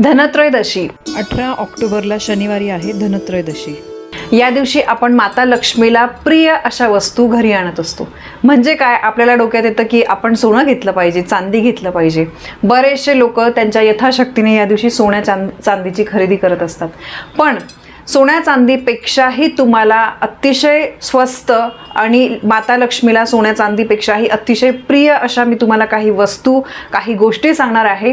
धनत्रयोदशी. अठरा ऑक्टोबरला शनिवारी आहे धनत्रयोदशी. या दिवशी आपण माता लक्ष्मीला प्रिय अशा वस्तू घरी आणत असतो. म्हणजे काय? आपल्याला डोक्यात येतं की आपण सोनं घेतलं पाहिजे चांदी घेतलं पाहिजे. बरेचसे लोक त्यांच्या यथाशक्तीने या दिवशी सोन्या चांद चांदीची खरेदी करत असतात. पण सोन्या चांदीपेक्षाही तुम्हाला अतिशय स्वस्त आणि माता लक्ष्मीला सोन्या चांदीपेक्षाही अतिशय प्रिय अशा मी तुम्हाला काही वस्तू काही गोष्टी सांगणार आहे.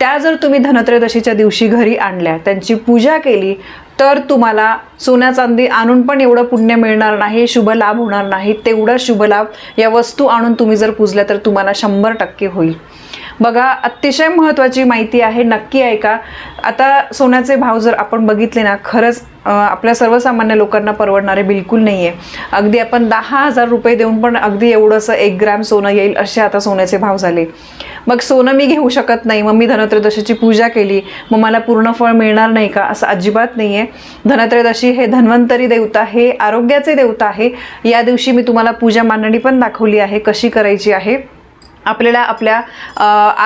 त्या जर तुम्ही धनत्रयोदशीच्या दिवशी घरी आणल्या त्यांची पूजा केली तर तुम्हाला सोन्या चांदी आणून पण एवढं पुण्य मिळणार नाही शुभ लाभ होणार नाही. तेवढा शुभ लाभ या वस्तू आणून तुम्ही जर पूजल्या तर तुम्हाला शंभर टक्के होईल. बघा अतिशय महत्त्वाची माहिती आहे नक्की ऐका. आता सोन्याचे भाव जर आपण बघितले ना खरंच आपल्या सर्वसामान्य लोकांना परवडणारे बिलकुल नाही आहे अगदी आपण दहा हजार रुपये देऊन पण अगदी एवढंसं एक ग्रॅम सोनं येईल असे आता सोन्याचे भाव झाले. मग सोनं मी घेऊ शकत नाही मग मी धनत्रयोदशीची पूजा केली मग मला पूर्ण फळ मिळणार नाही का असं अजिबात नाही आहे धनत्रयोदशी हे धन्वंतरी देवता हे आरोग्याचे देवता आहे. या दिवशी मी तुम्हाला पूजा मांडणी पण दाखवली आहे कशी करायची आहे. आपल्याला आपल्या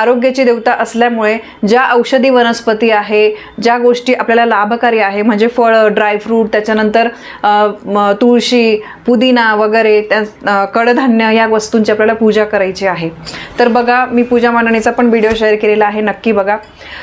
आरोग्याची देवता असल्यामुळे ज्या औषधी वनस्पती आहे ज्या गोष्टी आपल्याला लाभकारी आहे म्हणजे फळं ड्रायफ्रूट त्याच्यानंतर तुळशी पुदिना वगैरे त्या कडधान्य या वस्तूंची आपल्याला पूजा करायची आहे. तर बघा मी पूजा मांडणीचा पण व्हिडिओ शेअर केलेला आहे नक्की बघा.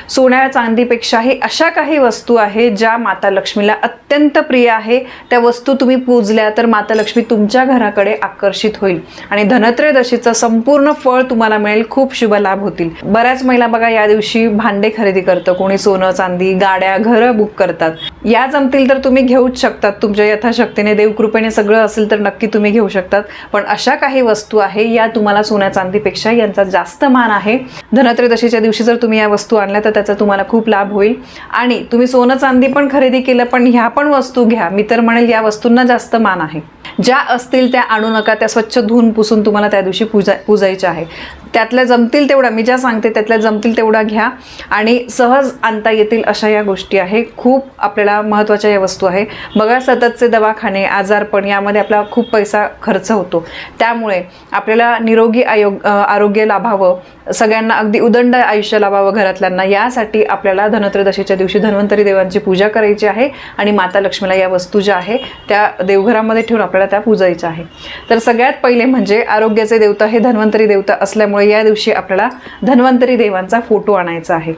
सोन्या चांदीपेक्षाही अशा काही वस्तू आहे ज्या माता लक्ष्मीला अत्यंत प्रिय आहे. त्या वस्तू तुम्ही पूजल्या तर माता लक्ष्मी तुमच्या घराकडे आकर्षित होईल. आणि धनत्रयोदशीचं संपूर्ण फळ तुम्हाला मिळेल खूप शुभ लाभ होतील. बऱ्याच महिला बघा या दिवशी भांडे खरेदी करतं. कोणी सोनं चांदी गाड्या घरं बुक करतात. या जमतील तर तुम्ही घेऊच शकतात. तुमच्या यथाशक्तीने देवकृपेने सगळं असेल तर नक्की तुम्ही घेऊ शकतात. पण अशा काही वस्तू आहे या तुम्हाला सोन्या चांदीपेक्षा यांचा जास्त मान आहे. धनत्रयोदशीच्या दिवशी जर तुम्ही या वस्तू आणल्या तर त्याचा तुम्हाला खूप लाभ होईल. आणि तुम्ही सोनं चांदी पण खरेदी केलं पण ह्या पण वस्तू घ्या. मी तर म्हणेल या वस्तूंना जास्त मान आहे. ज्या असतील त्या आणू नका त्या स्वच्छ धुवून पुसून तुम्हाला त्या दिवशी पूजा पूजायच्या आहे त्यातल्या जमतील तेवढ्या मी ज्या सांगते त्यातल्या जमतील तेवढा घ्या आणि सहज आणता येतील अशा या गोष्टी आहे. खूप आपल्याला महत्त्वाच्या या वस्तू आहे. बघा सततचे दवाखाने आजारपण यामध्ये आपला खूप पैसा खर्च होतो. त्यामुळे आपल्याला निरोगी आयोग आरोग्य लाभावं सगळ्यांना अगदी उदंड आयुष्य लाभावं घरातल्यांना यासाठी आपल्याला धनत्रयोदशीच्या दिवशी धन्वंतरी देवांची पूजा करायची आहे आणि माता लक्ष्मीला या वस्तू ज्या आहे त्या देवघरामध्ये ठेवून आपल्याला त्या पूजायच्या आहे. तर सगळ्यात पहिले म्हणजे आरोग्याचे देवता हे धन्वंतरी देवता असल्यामुळे या दिवशी आपल्याला धन्वंतरी देवांचा फोटो आणायचा आहे.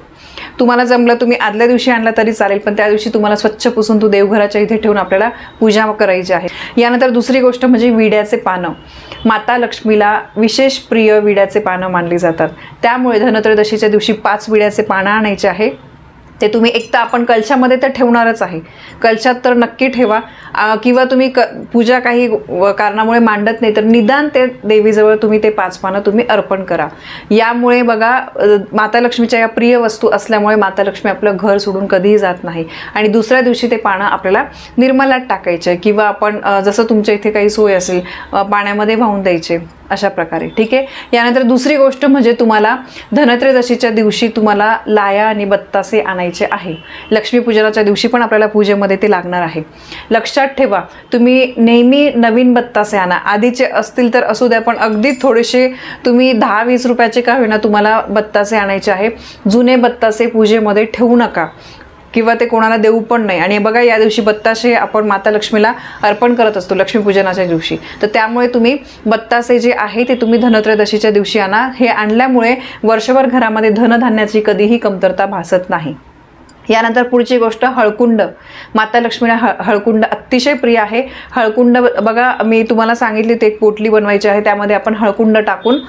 तुम्हाला जमलं तुम्ही आदल्या दिवशी आणला तरी चालेल पण त्या दिवशी तुम्हाला स्वच्छ पुसून तो देवघराच्या इथे ठेवून आपल्याला पूजा करायची आहे. यानंतर दुसरी गोष्ट म्हणजे विड्याचे पानं. माता लक्ष्मीला विशेष प्रिय विड्याचे पानं मानली जातात. त्यामुळे धनत्रयोदशीच्या दिवशी पाच विड्याचे पानं आणायचे आहे. ते तुम्ही एक तर आपण कलशामध्ये तर ठेवणारच आहे. कलशात तर नक्की ठेवा. किंवा तुम्ही क पूजा काही व- कारणामुळे मांडत नाही तर निदान ते देवीजवळ तुम्ही ते पाच पानं तुम्ही अर्पण करा. यामुळे बघा माता लक्ष्मीच्या या प्रिय वस्तू असल्यामुळे माता लक्ष्मी आपलं घर सोडून कधीही जात नाही. आणि दुसऱ्या दिवशी ते पानं आपल्याला निर्मलात टाकायचे. किंवा आपण जसं तुमच्या इथे काही सोय असेल पाण्यामध्ये वाहून द्यायचे. अशा प्रकारे ठीक आहे? यानंतर दुसरी गोष्ट म्हणजे तुम्हाला धनत्रयोदशीच्या दिवशी तुम्हाला लाया आणि बत्तासे आणायचे आहे. लक्ष्मीपूजनाच्या दिवशी पण आपल्याला पूजेमध्ये ते लागणार आहे. लक्षात ठेवा तुम्ही नेहमी नवीन बत्तासे आणा. आधीचे असतील तर असू द्या पण अगदी थोडेसे तुम्ही दहा वीस रुपयाचे का होईना तुम्हाला बत्तासे आणायचे आहे. जुने बत्तासे पूजेमध्ये ठेवू नका. किंवा ते कोणाला देऊ पण नाही. आणि बघा या दिवशी बत्ताशे आपण माता लक्ष्मीला अर्पण करत असतो लक्ष्मीपूजनाच्या दिवशी. तर त्यामुळे तुम्ही बत्तासे जे आहे ते तुम्ही धनत्रयोदशीच्या दिवशी आणा. हे आणल्यामुळे वर्षभर घरामध्ये धनधान्याची कधीही कमतरता भासत नाही. यानंतर पुढची गोष्ट हळकुंड. माता लक्ष्मीला हळ हळकुंड अतिशय प्रिय आहे. हळकुंड बघा मी तुम्हाला सांगितली ते एक पोटली बनवायची आहे. त्यामध्ये आपण हळकुंड टाकून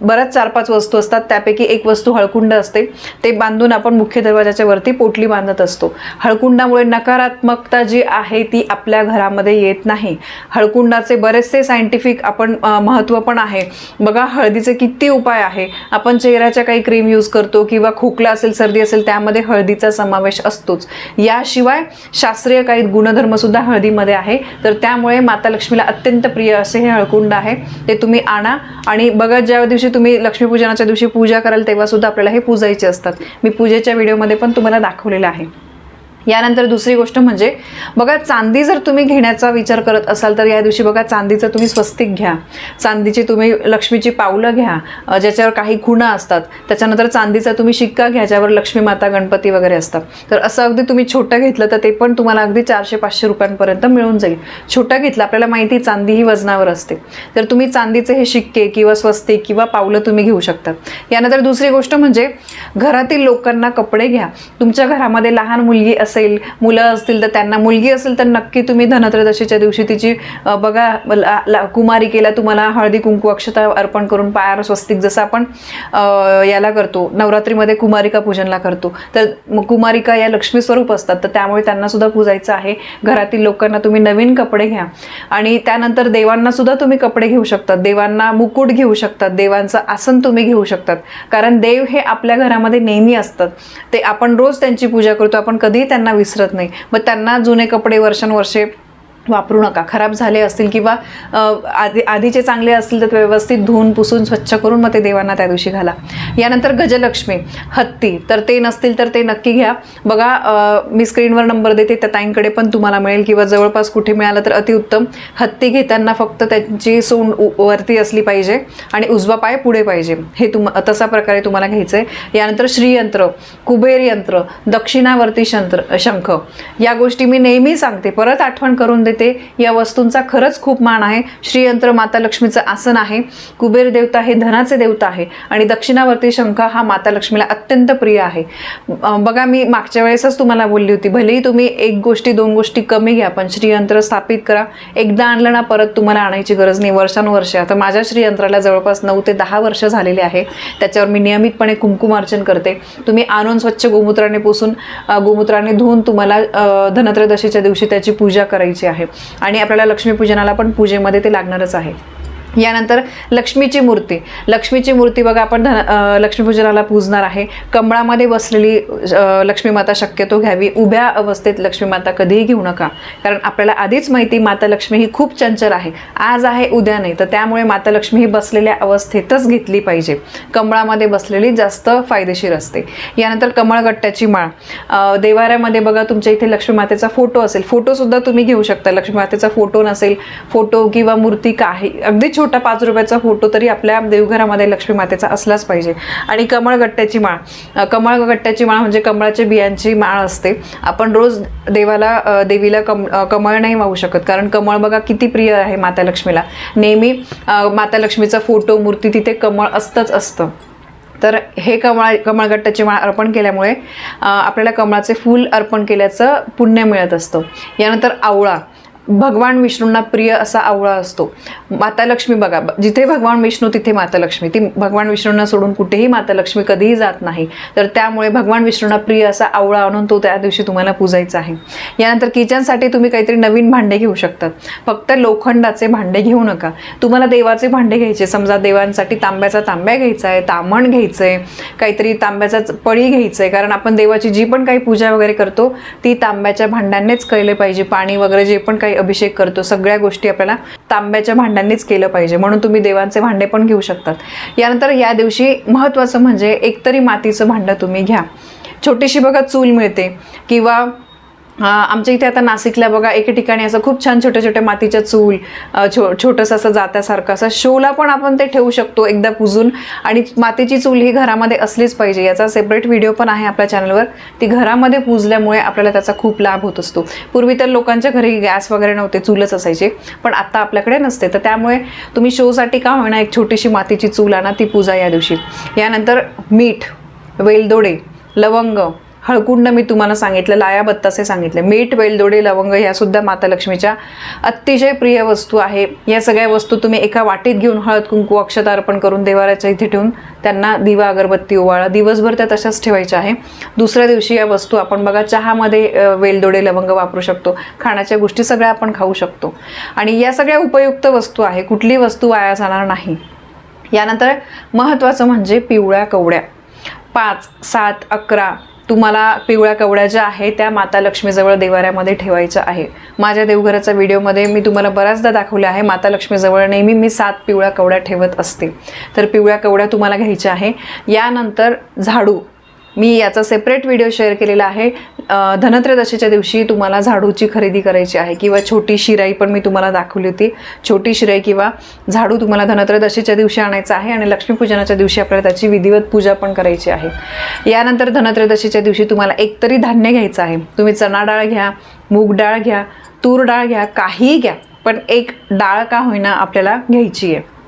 बऱ्याच चार पाच वस्तू असतात. त्यापैकी एक वस्तू हळकुंड असते. ते बांधून आपण मुख्य दरवाजाच्या वरती पोटली बांधत असतो. हळकुंडामुळे नकारात्मकता जी आहे ती आपल्या घरामध्ये येत नाही. हळकुंडाचे बरेचसे सायंटिफिक आपण महत्त्व पण आहे. बघा हळदीचे किती उपाय आहे. आपण चेहऱ्याच्या काही क्रीम यूज करतो किंवा खोकला असेल सर्दी असेल त्यामध्ये हळदीचा समावेश असतोच. याशिवाय शास्त्रीय काही गुणधर्म सुद्धा हळदीमध्ये आहे. तर त्यामुळे माता लक्ष्मीला अत्यंत प्रिय असे हे हळकुंड आहे. ते तुम्ही आणा. आणि बघा ज्या दिवशी तुम्ही लक्ष्मीपूजनाच्या दिवशी पूजा कराल तेव्हा सुद्धा आपल्याला हे पूजायचे असतात. मी पूजेच्या व्हिडिओमध्ये पण तुम्हाला दाखवलेलं आहे. यानंतर दुसरी गोष्ट म्हणजे बघा चांदी जर तुम्ही घेण्याचा विचार करत असाल तर या दिवशी बघा चांदीचं तुम्ही स्वस्तिक घ्या. चांदीची तुम्ही लक्ष्मीची पावलं घ्या ज्याच्यावर काही खुणा असतात त्याच्यानंतर चांदीचा तुम्ही शिक्का घ्या ज्यावर लक्ष्मी माता गणपती वगैरे असतात. तर असं अगदी तुम्ही छोटं घेतलं तर ते पण तुम्हाला अगदी चारशे पाचशे रुपयांपर्यंत मिळून जाईल. छोटं घेतलं आपल्याला माहिती चांदी ही वजनावर असते. तर तुम्ही चांदीचे हे शिक्के किंवा स्वस्तिक किंवा पावलं तुम्ही घेऊ शकता. यानंतर दुसरी गोष्ट म्हणजे घरातील लोकांना कपडे घ्या. तुमच्या घरामध्ये लहान मुलगी असेल मुलं असतील तर त्यांना मुलगी असेल तर नक्की तुम्ही धनत्रयोदशीच्या दिवशी तिची बघा ला- कुमारिकेला तुम्हाला हळदी कुंकू अक्षता अर्पण करून पायावर स्वस्तिक जसं आपण याला करतो नवरात्रीमध्ये कुमारिका पूजनला करतो. तर कुमारिका या लक्ष्मी स्वरूप असतात तर त्यामुळे त्यांना सुद्धा पूजायचं आहे. घरातील लोकांना तुम्ही नवीन कपडे घ्या. आणि त्यानंतर देवांना सुद्धा तुम्ही कपडे घेऊ शकतात. देवांना मुकुट घेऊ शकतात. देवांचं आसन तुम्ही घेऊ शकतात. कारण देव हे आपल्या घरामध्ये नेहमी असतात. ते आपण रोज त्यांची पूजा करतो. आपण कधीही त्यांना विसरत नाही. मग त्यांना जुने कपडे वर्षानुवर्षे वापरू नका. खराब झाले असतील किंवा आधी आधीचे चांगले असतील तर ते व्यवस्थित धुवून पुसून स्वच्छ करून मग ते देवांना त्या दिवशी घाला. यानंतर गजलक्ष्मी हत्ती तर ते नसतील तर ते नक्की घ्या. बघा मी स्क्रीनवर नंबर देते त्या ताईंकडे पण तुम्हाला मिळेल किंवा जवळपास कुठे मिळालं तर अतिउत्तम. हत्ती घेताना फक्त त्यांची सोंड उ- वरती असली पाहिजे आणि उजवा पाय पुढे पाहिजे. हे तुम तसा प्रकारे तुम्हाला घ्यायचं आहे यानंतर श्रीयंत्र कुबेर यंत्र दक्षिणावर्ती शंत्र शंख. या गोष्टी मी नेहमी सांगते. परत आठवण करून देते. या वस्तूंचा खरंच खूप मान आहे. श्रीयंत्र माता लक्ष्मीचं आसन आहे. कुबेर देवता हे धनाचे देवता आहे. आणि दक्षिणावर्ती शंख हा माता लक्ष्मीला अत्यंत प्रिय आहे. बघा मी मागच्या वेळेसच तुम्हाला बोलली होती भलेही तुम्ही एक गोष्टी दोन गोष्टी कमी घ्या पण श्रीयंत्र स्थापित करा. एकदा आणलं ना परत तुम्हाला आणायची गरज नाही वर्षानुवर्ष. आता माझ्या श्रीयंत्राला जवळपास नऊ ते दहा वर्ष झालेले आहे. त्याच्यावर मी नियमितपणे कुंकुमार्चन करते. तुम्ही आणून स्वच्छ गोमूत्राने पुसून गोमूत्राने धुवून तुम्हाला धनत्रयोदशीच्या दिवशी त्याची पूजा करायची आहे. आणि आपल्याला लक्ष्मीपूजनाला पण पूजेमध्ये ते लागणारच आहे. यानंतर लक्ष्मीची मूर्ती. लक्ष्मीची मूर्ती बघा आपण धन लक्ष्मीपूजनाला पूजणार आहे. कमळामध्ये बसलेली लक्ष्मी माता शक्यतो घ्यावी. उभ्या अवस्थेत लक्ष्मी माता कधीही घेऊ नका. कारण आपल्याला आधीच माहिती माता लक्ष्मी ही खूप चंचल आहे. आज आहे उद्या नाही. तर त्यामुळे माता लक्ष्मी ही बसलेल्या अवस्थेतच घेतली पाहिजे. कमळामध्ये बसलेली जास्त फायदेशीर असते. यानंतर कमळगट्ट्याची माळ. देवाऱ्यामध्ये बघा तुमच्या इथे लक्ष्मी मातेचा फोटो असेल. फोटोसुद्धा तुम्ही घेऊ शकता. लक्ष्मी मातेचा फोटो नसेल फोटो किंवा मूर्ती काही अगदी छोटी पाच रुपयाचा फोटो तरी आपल्या देवघरामध्ये लक्ष्मी मातेचा असलाच पाहिजे. आणि कमळगट्ट्याची माळ. कमळगट्ट्याची माळ म्हणजे कमळाच्या बियांची माळ असते. आपण रोज देवाला देवीला कम कमळ नाही वाहू शकत. कारण कमळ बघा किती प्रिय आहे माता लक्ष्मीला. नेहमी माता लक्ष्मीचा फोटो मूर्ती तिथे कमळ असतंच असतं. तर हे कमळ कमळगट्टाची माळ अर्पण केल्यामुळे आपल्याला कमळाचे फूल अर्पण केल्याचं पुण्य मिळत असतं. यानंतर आवळा. भगवान विष्णूंना प्रिय असा आवळा असतो. माता लक्ष्मी बघा जिथे भगवान विष्णू तिथे माता लक्ष्मी. ती भगवान विष्णूंना सोडून कुठेही माता लक्ष्मी कधीही जात नाही. तर त्यामुळे भगवान विष्णूंना प्रिय असा आवळा आणून तो त्या दिवशी तुम्हाला पूजायचा आहे. यानंतर किचनसाठी तुम्ही काहीतरी नवीन भांडे घेऊ शकतात. फक्त लोखंडाचे भांडे घेऊ नका. तुम्हाला देवाचे भांडे घ्यायचे. समजा देवांसाठी तांब्याचा तांब्या घ्यायचा आहे तामण घ्यायचं आहे काहीतरी तांब्याचा पळी घ्यायचं आहे कारण आपण देवाची जी पण काही पूजा वगैरे करतो ती तांब्याच्या भांड्यांनीच केले पाहिजे. पाणी वगैरे जे पण काही अभिषेक करतो. सगळ्या गोष्टी आपल्याला तांब्याच्या भांड्यांनीच केलं पाहिजे. म्हणून तुम्ही देवांचे भांडे पण घेऊ शकतात. यानंतर या दिवशी महत्त्वाचं म्हणजे एकतरी मातीचं भांडं तुम्ही घ्या. छोटीशी बघा चूल मिळते किंवा आमच्या इथे आता नाशिकला बघा एके ठिकाणी असं खूप छान छोट्या छोट्या मातीच्या चूल छो छोटंसं असं जात्यासारखं असं शोला पण आपण ते ठेवू शकतो एकदा पुजून. आणि मातीची चूल ही घरामध्ये असलीच पाहिजे याचा सेपरेट व्हिडिओ पण आहे आपल्या चॅनलवर ती घरामध्ये पुजल्यामुळे आपल्याला त्याचा खूप लाभ होत असतो. पूर्वी तर लोकांच्या घरी गॅस वगैरे नव्हते चूलच असायचे पण आत्ता आपल्याकडे नसते. तर त्यामुळे तुम्ही शोसाठी का होईना एक छोटीशी मातीची चूल आणा ती पूजा या दिवशी. यानंतर मीठ वेलदोडे लवंग हळकुंड मी तुम्हाला सांगितलं लाया बत्तासे सांगितले. मीठ वेलदोडे लवंग ह्या सुद्धा माता लक्ष्मीच्या अतिशय प्रिय वस्तू आहे. या सगळ्या वस्तू तुम्ही एका वाटीत घेऊन हळद कुंकू अक्षता अर्पण करून देवाऱ्याच्या इथे ठेवून त्यांना दिवा अगरबत्ती ओवाळा. दिवसभर त्या तशाच ठेवायच्या आहे. दुसऱ्या दिवशी या वस्तू आपण बघा चहामध्ये वेलदोडे लवंग वापरू शकतो. खाण्याच्या गोष्टी सगळ्या आपण खाऊ शकतो. आणि या सगळ्या उपयुक्त वस्तू आहे. कुठली वस्तू वाया जाणार नाही. यानंतर महत्त्वाचं म्हणजे पिवळ्या कवड्या. पाच सात अकरा तुम्हाला पिवळ्या कवड्या ज्या आहे त्या माता लक्ष्मीजवळ देवाऱ्यामध्ये ठेवायच्या आहे. माझ्या देवघराच्या व्हिडिओमध्ये मी तुम्हाला बऱ्याचदा दाखवले आहे माता लक्ष्मीजवळ नेहमी मी सात पिवळ्या कवड्या ठेवत असते. तर पिवळ्या कवड्या तुम्हाला घ्यायच्या आहे. यानंतर झाडू. मी याचा सेपरेट व्हिडिओ शेअर केलेला आहे. अ, धनत्रयोदशीच्या दिवशी तुम्हाला झाडूची खरेदी करायची आहे किंवा छोटी शिराई पण मी तुम्हाला दाखवली होती. छोटी शिराई किंवा झाडू तुम्हाला धनत्रयोदशीच्या दिवशी आणायचा आहे आणि लक्ष्मीपूजनाच्या दिवशी आपल्याला त्याची विधिवत पूजा पण करायची आहे. यानंतर धनत्रयोदशीच्या दिवशी तुम्हाला एकतरी धान्य घ्यायचं आहे. तुम्ही चणा डाळ घ्या मूग डाळ घ्या तूर डाळ घ्या काहीही घ्या पण एक डाळ का होईना आपल्याला घ्यायची आहे.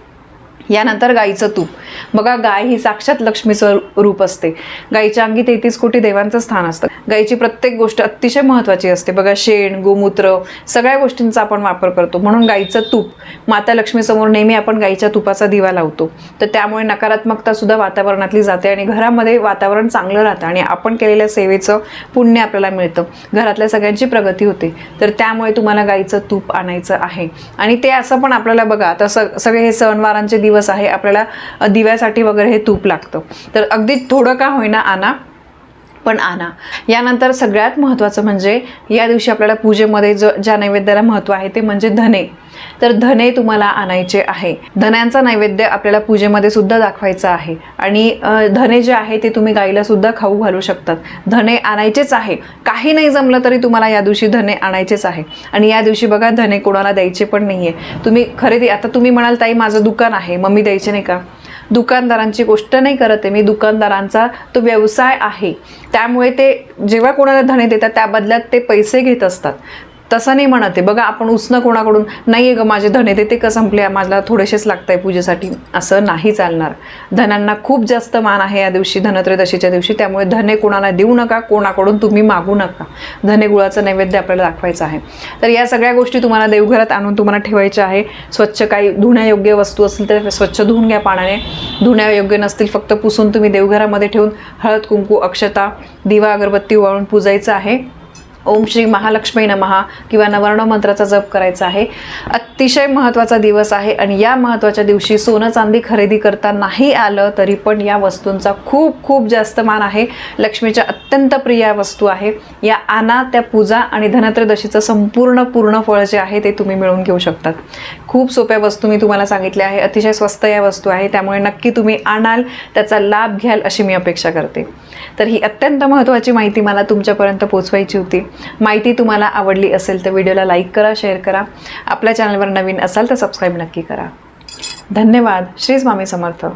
यानंतर गाईचं तूप. बघा गाय ही साक्षात लक्ष्मीचं रूप असते. गाईच्या अंगी तेहतीस कोटी देवांचं स्थान असतं. गाईची प्रत्येक गोष्ट अतिशय महत्त्वाची असते. बघा शेण गोमूत्र सगळ्या गोष्टींचा आपण वापर करतो. म्हणून गाईचं तूप माता लक्ष्मीसमोर नेहमी आपण गाईच्या तुपाचा दिवा लावतो. तर त्यामुळे नकारात्मकता सुद्धा वातावरणातली जाते आणि घरामध्ये वातावरण चांगलं राहतं आणि आपण केलेल्या सेवेचं पुण्य आपल्याला मिळतं. घरातल्या सगळ्यांची प्रगती होते. तर त्यामुळे तुम्हाला गाईचं तूप आणायचं आहे. आणि ते असं पण आपल्याला बघा आता स सगळे हे सणवारांचे दिवस आहे. आपल्याला दिव्यासाठी वगैरे हे तूप लागतं. तर अगदी थोडं का होईना आणा पण आणा. यानंतर सगळ्यात महत्त्वाचं म्हणजे या दिवशी आपल्याला पूजेमध्ये ज ज्या नैवेद्याला महत्त्व आहे ते म्हणजे धने. तर धने तुम्हाला आणायचे आहे. धन्यांचा नैवेद्य आपल्याला पूजेमध्ये सुद्धा दाखवायचा आहे. आणि धने जे आहे ते तुम्ही गाईला सुद्धा खाऊ घालू शकतात. धने आणायचेच आहे. काही नाही जमलं तरी तुम्हाला या दिवशी धने आणायचेच आहे. आणि या दिवशी बघा धने कोणाला द्यायचे पण नाही आहे तुम्ही खरेदी आता तुम्ही म्हणाल ताई माझं दुकान आहे. मग मी द्यायचे नाही का? दुकानदारांची गोष्ट नाही करत आहे. मी दुकानदारांचा तो व्यवसाय आहे. त्यामुळे ते जेव्हा कोणाला धणे देतात त्या बदल्यात ते पैसे घेत असतात. तसं नाही म्हणत आहे. बघा आपण उसणं कोणाकडून? नाही आहे ग माझे धने देते का संपले? मला थोडेसेच लागत आहे पूजेसाठी. असं नाही चालणार. धनांना खूप जास्त मान आहे या दिवशी धनत्रयोदशीच्या दिवशी. त्यामुळे धने कोणाला देऊ नका कोणाकडून तुम्ही मागू नका. धने गुळाचं नैवेद्य आपल्याला दाखवायचं आहे. तर या सगळ्या गोष्टी तुम्हाला देवघरात आणून तुम्हाला ठेवायच्या आहे. स्वच्छ काही धुण्यायोग्य वस्तू असतील तर स्वच्छ धुवून घ्या पाण्याने. धुण्यायोग्य नसतील फक्त पुसून तुम्ही देवघरामध्ये ठेवून हळद कुंकू अक्षता दिवा अगरबत्ती वाळून पूजायचं आहे. ओम श्री महालक्ष्मी नमहा किंवा नवर्ण मंत्राचा जप करायचा आहे. अतिशय महत्त्वाचा दिवस आहे आणि या महत्त्वाच्या दिवशी सोनं चांदी खरेदी करता नाही आलं तरी पण या वस्तूंचा खूप खूप जास्त मान आहे. लक्ष्मीच्या अत्यंत प्रिय वस्तू आहे. या आना त्या पूजा आणि धनत्रयोदशीचं संपूर्ण पूर्ण फळ जे आहे ते तुम्ही मिळवून घेऊ शकतात. खूप सोप्या वस्तू मी तुम्हाला सांगितल्या आहे. अतिशय स्वस्त या वस्तू आहे. त्यामुळे नक्की तुम्ही आणाल त्याचा लाभ घ्याल अशी मी अपेक्षा करते. तर ही अत्यंत महत्त्वाची माहिती मला तुमच्यापर्यंत पोचवायची होती. माहिती तुम्हाला आवडली असेल तर व्हिडिओला लाईक करा शेअर करा. आपल्या चॅनलवर नवीन असाल तर सबस्क्राईब नक्की करा. धन्यवाद. श्री स्वामी समर्थ.